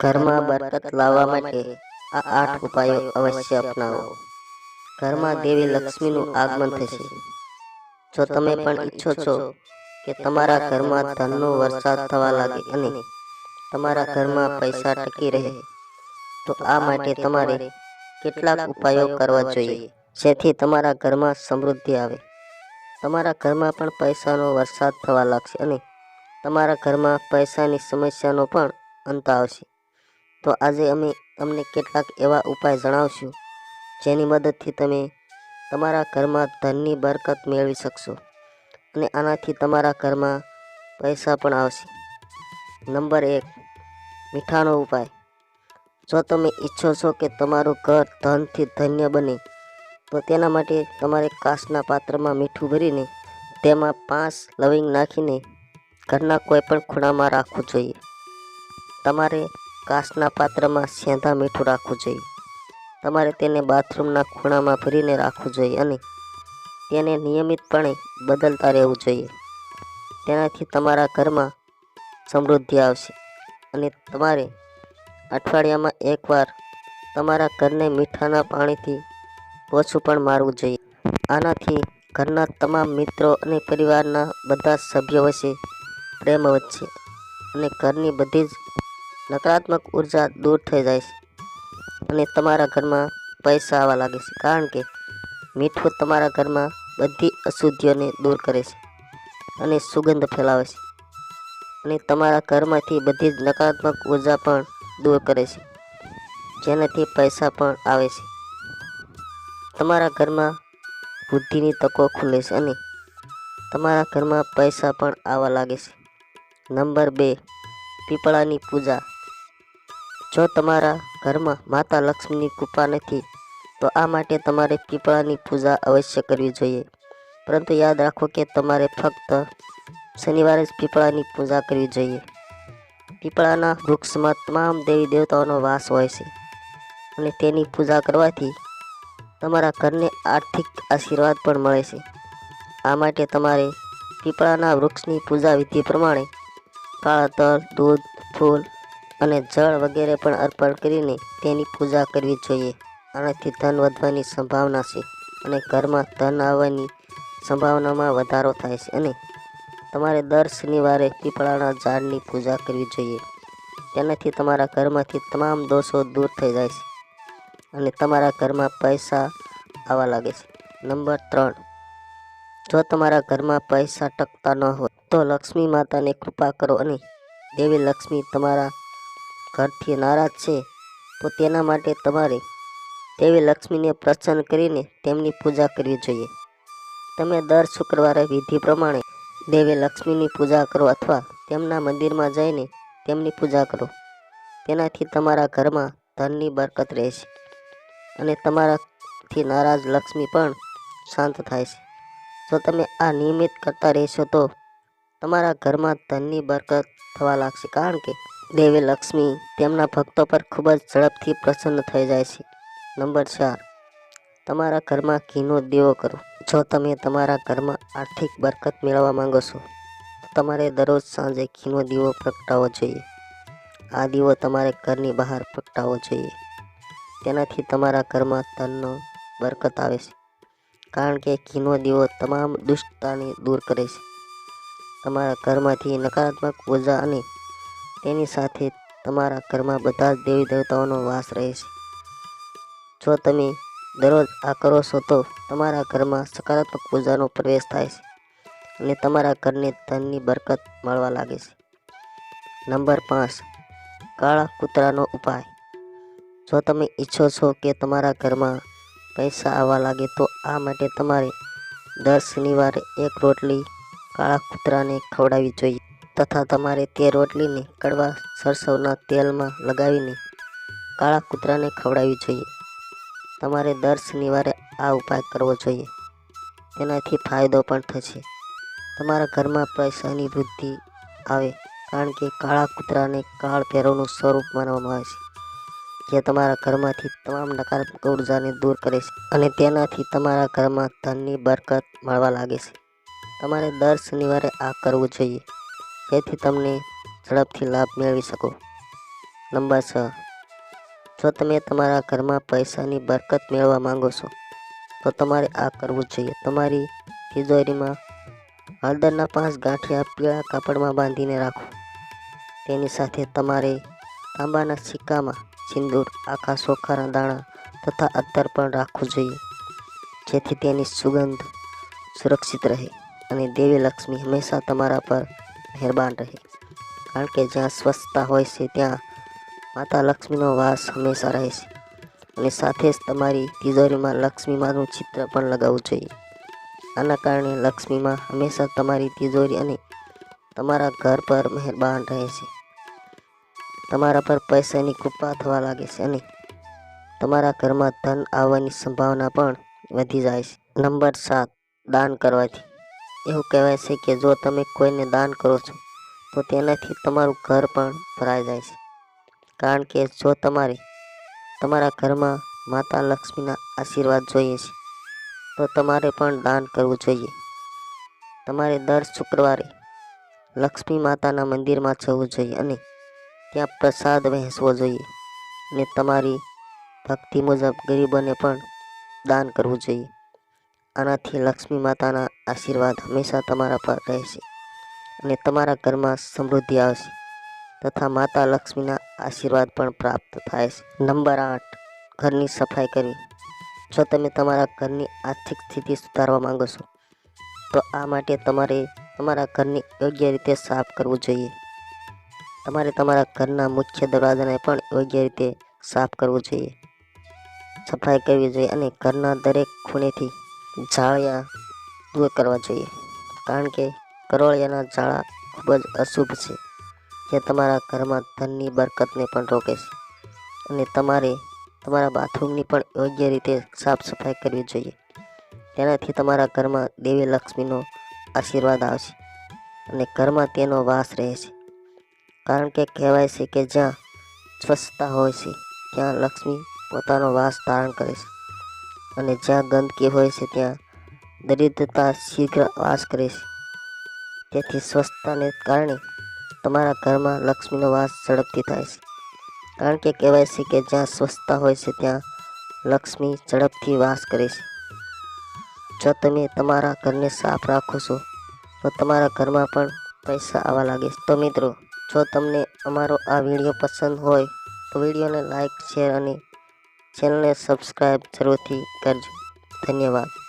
ઘરમાં બરકત લાવવા માટે આ આઠ ઉપાયો અવશ્ય અપનાવો. ઘરમાં દેવી લક્ષ્મીનું આગમન થશે. જો તમે પણ ઈચ્છો છો કે તમારા ઘરમાં ધનનો વરસાદ થવા લાગે અને તમારા ઘરમાં પૈસા ટકી રહે તો આ માટે તમારે કેટલાક ઉપાયો કરવા જોઈએ. જેથી તમારા ઘરમાં સમૃદ્ધિ આવે. તમારા ઘરમાં પણ પૈસાનો વરસાદ થવા લાગશે અને તમારા ઘરમાં પૈસાની સમસ્યાનો પણ અંત આવશે. તો આજે અમે તમને કેટલાક એવા ઉપાય જણાવશું જેની મદદથી તમે તમારા ઘરમાં ધનની બરકત મેળવી શકશો અને આનાથી તમારા ઘરમાં પૈસા પણ આવશે. નંબર એક, મીઠાનો ઉપાય. જો તમે ઈચ્છો છો કે તમારું ઘર ધનથી ધન્ય બને, તો તેના માટે તમારે કાચના પાત્રમાં મીઠું ભરીને તેમાં પાંચ લવિંગ નાખીને ઘરના કોઈપણ ખૂણામાં રાખવું જોઈએ. તમારે કાચના પાત્રમાં સેંધા મીઠું રાખવું જોઈએ. તમારે તેને બાથરૂમના ખૂણામાં ભરીને રાખવું જોઈએ અને તેને નિયમિતપણે બદલતા રહેવું જોઈએ. તેનાથી તમારા ઘરમાં સમૃદ્ધિ આવશે અને તમારે અઠવાડિયામાં એકવાર તમારા ઘરને મીઠાના પાણીથી પોછું પણ મારવું જોઈએ. આનાથી ઘરના તમામ મિત્રો અને પરિવારના બધા સભ્યો વચ્ચે પ્રેમ વધશે અને ઘરની બધી જ નકારાત્મક ઊર્જા દૂર થઈ જાય છે અને તમારા ઘરમાં પૈસા આવવા લાગે છે. કારણ કે મીઠું તમારા ઘરમાં બધી અશુદ્ધિઓને દૂર કરે છે અને સુગંધ ફેલાવે છે. અને તમારા ઘરમાંથી બધી જ નકારાત્મક ઊર્જા પણ દૂર કરે છે. જેનાથી પૈસા પણ આવે છે. તમારા ઘરમાં બુદ્ધિની તકો ખુલે છે અને તમારા ઘરમાં પૈસા પણ આવવા લાગે છે. નંબર બે, પીપળાની પૂજા. જો તમારા ઘરમાં માતા લક્ષ્મીની કૃપા નથી, તો આ માટે તમારે પીપળાની પૂજા અવશ્ય કરવી જોઈએ. પરંતુ યાદ રાખો કે તમારે ફક્ત શનિવારે જ પીપળાની પૂજા કરવી જોઈએ. પીપળાના વૃક્ષમાં તમામ દેવી દેવતાઓનો વાસ હોય છે અને તેની પૂજા કરવાથી તમારા ઘરને આર્થિક આશીર્વાદ પણ મળે છે. આ માટે તમારે પીપળાના વૃક્ષની પૂજા વિધિ પ્રમાણે કાળા તલ, દૂધ, ફૂલ અને જળ વગેરે પણ અર્પણ કરીને તેની પૂજા કરવી જોઈએ. આનાથી ધન વધવાની સંભાવના છે અને ઘરમાં ધન આવવાની સંભાવનામાં વધારો થાય છે અને તમારે દર શનિવારે પીપળાના ઝાડની પૂજા કરવી જોઈએ. તેનાથી તમારા ઘરમાંથી તમામ દોષો દૂર થઈ જાય છે અને તમારા ઘરમાં પૈસા આવવા લાગે છે. નંબર ત્રણ. જો તમારા ઘરમાં પૈસા ટકતા ન હોય તો લક્ષ્મી માતાને કૃપા કરો અને દેવી લક્ષ્મી તમારા ઘરથી નારાજ છે, તો તેના માટે તમારે દેવી લક્ષ્મીને પ્રસન્ન કરીને તેમની પૂજા કરવી જોઈએ. તમે દર શુક્રવારે વિધિ પ્રમાણે દેવી લક્ષ્મીની પૂજા કરો અથવા તેમના મંદિરમાં જઈને તેમની પૂજા કરો. તેનાથી તમારા ઘરમાં ધનની બરકત રહેશે અને તમારાથી નારાજ લક્ષ્મી પણ શાંત થાય છે. જો તમે આ નિયમિત કરતા રહેશો તો તમારા ઘરમાં ધનની બરકત થવા લાગશે, કારણ કે દેવી લક્ષ્મી તેમના ભક્તો પર ખૂબ જ ઝડપથી પ્રસન્ન થઈ જાય છે. નંબર ચાર. તમારા ઘરમાં ઘીનો દીવો કરો. જો તમે તમારા ઘરમાં આર્થિક બરકત મેળવવા માંગો છો તમારે દરરોજ સાંજે ઘીનો દીવો પ્રગટાવવો જોઈએ. આ દીવો તમારે ઘરની બહાર પ્રગટાવવો જોઈએ. તેનાથી તમારા ઘરમાં ધનનો બરકત આવે છે. કારણ કે ઘીનો દીવો તમામ દુષ્ટતાને દૂર કરે છે. તમારા ઘરમાંથી નકારાત્મક ઊર્જા અને તેની સાથે તમારા ઘરમાં બધા જ દેવી દેવતાઓનો વાસ રહે છે. જો તમે દરરોજ આ કરો છો તો તમારા ઘરમાં સકારાત્મક ઉર્જાનો પ્રવેશ થાય છે અને તમારા ઘરને ધનની બરકત મળવા લાગે છે. નંબર પાંચ, કાળા કૂતરાનો ઉપાય. જો તમે ઈચ્છો છો કે તમારા ઘરમાં પૈસા આવવા લાગે તો આ માટે તમારે દર શનિવારે એક રોટલી કાળા કૂતરાને ખવડાવવી જોઈએ. તથા તમારે તે રોટલીને કડવા સરસવના તેલમાં લગાવીને કાળા કૂતરાને ખવડાવવી જોઈએ. તમારે દર શનિવારે આ ઉપાય કરવો જોઈએ. તેનાથી ફાયદો પણ થશે. તમારા ઘરમાં પૈસાની વૃદ્ધિ આવે કારણ કે કાળા કૂતરાને કાળ ભૈરવનું સ્વરૂપ માનવામાં આવે છે, જે તમારા ઘરમાંથી તમામ નકારાત્મક ઉર્જાને દૂર કરે છે અને તેનાથી તમારા ઘરમાં ધનની બરકત મળવા લાગે છે. તમારે દર શનિવારે આ કરવું જોઈએ. જેથી તમને ઝડપથી લાભ મેળવી શકો. નંબર છ. જો તમે તમારા ઘરમાં પૈસાની બરકત મેળવવા માંગો છો, તો તમારે આ કરવું જોઈએ. તમારી તિજોરીમાં હળદરના પાંચ ગાંઠિયા પીળા કાપડમાં બાંધીને રાખો. તેની સાથે તમારે તાંબાના સિક્કામાં સિંદૂર, આખા સોખાના દાણા તથા અત્તર પણ રાખવું જોઈએ, જેથી તેની સુગંધ સુરક્ષિત રહે અને દેવી લક્ષ્મી હંમેશા તમારા પર મહેરબાન રહે. કારણ કે જ્યાં સ્વચ્છતા હોય છે, ત્યાં માતા લક્ષ્મીનો વાસ હંમેશા રહે છે. અને સાથે જ તમારી તિજોરીમાં લક્ષ્મી માનું ચિત્ર પણ લગાવવું જોઈએ. આના કારણે લક્ષ્મીમાં હંમેશા તમારી તિજોરી અને તમારા ઘર પર મહેરબાન રહે છે. તમારા પર પૈસાની કૃપા થવા લાગે છે અને તમારા ઘરમાં ધન આવવાની સંભાવના પણ વધી જાય છે. નંબર સાત, દાન કરવાથી. એવું કહેવાય છે કે જો તમે કોઈને દાન કરો છો, તો તેનાથી તમારું ઘર પણ ભરાઈ જાય છે. કારણ કે જો તમારે તમારા ઘરમાં માતા લક્ષ્મીના આશીર્વાદ જોઈએ છે, તો તમારે પણ દાન કરવું જોઈએ. તમારે દર શુક્રવારે લક્ષ્મી માતાના મંદિરમાં જવું જોઈએ અને ત્યાં પ્રસાદ વહેંચવો જોઈએ અને તમારી ભક્તિ મુજબ ગરીબોને પણ દાન કરવું જોઈએ. આનાથી લક્ષ્મી માતાના આશીર્વાદ હંમેશા તમારા પર રહેશે અને તમારા ઘરમાં સમૃદ્ધિ આવશે તથા માતા લક્ષ્મીના આશીર્વાદ પણ પ્રાપ્ત થાય છે. નંબર આઠ, ઘરની સફાઈ કરવી. જો તમે તમારા ઘરની આર્થિક સ્થિતિ સુધારવા માંગો છો, તો આ માટે તમારે તમારા ઘરને યોગ્ય રીતે સાફ કરવું જોઈએ. તમારે તમારા ઘરના મુખ્ય દરવાજાને પણ યોગ્ય રીતે સાફ કરવું જોઈએ. સફાઈ કરવી જોઈએ અને ઘરના દરેક ખૂણેથી જાળિયા દૂર કરવા જોઈએ. કારણ કે કરોળિયાના જાળા ખૂબ જ અશુભ છે, જે તમારા ઘરમાં ધનની બરકતને પણ રોકે છે. અને તમારે તમારા બાથરૂમની પણ યોગ્ય રીતે સાફ સફાઈ કરવી જોઈએ. તેનાથી તમારા ઘરમાં દેવી લક્ષ્મીનો આશીર્વાદ આવશે અને ઘરમાં તેનો વાસ રહે છે કારણ કે કહેવાય છે કે જ્યાં સ્વચ્છતા હોય છે, ત્યાં લક્ષ્મી પોતાનો વાસ ધારણ કરે છે. અને જ્યાં ગંદકી હોય છે ત્યાં દરિદ્રતા શીઘ્ર વાસ કરે છે. તેથી સ્વચ્છતાને કારણે તમારા ઘરમાં લક્ષ્મીનો વાસ ઝડપથી થાય છે. કારણ કે કહેવાય છે કે જ્યાં સ્વચ્છતા હોય છે ત્યાં લક્ષ્મી ઝડપથી વાસ કરે છે. જો તમે તમારા ઘરને સાફ રાખો છો, તો તમારા ઘરમાં પણ પૈસા આવવા લાગે છે. તો મિત્રો, જો તમને અમારો આ વીડિયો પસંદ હોય, તો વિડીયોને લાઈક, શેર અને ચેનલને સબસ્ક્રાઈબ જરૂરથી કરજો. ધન્યવાદ.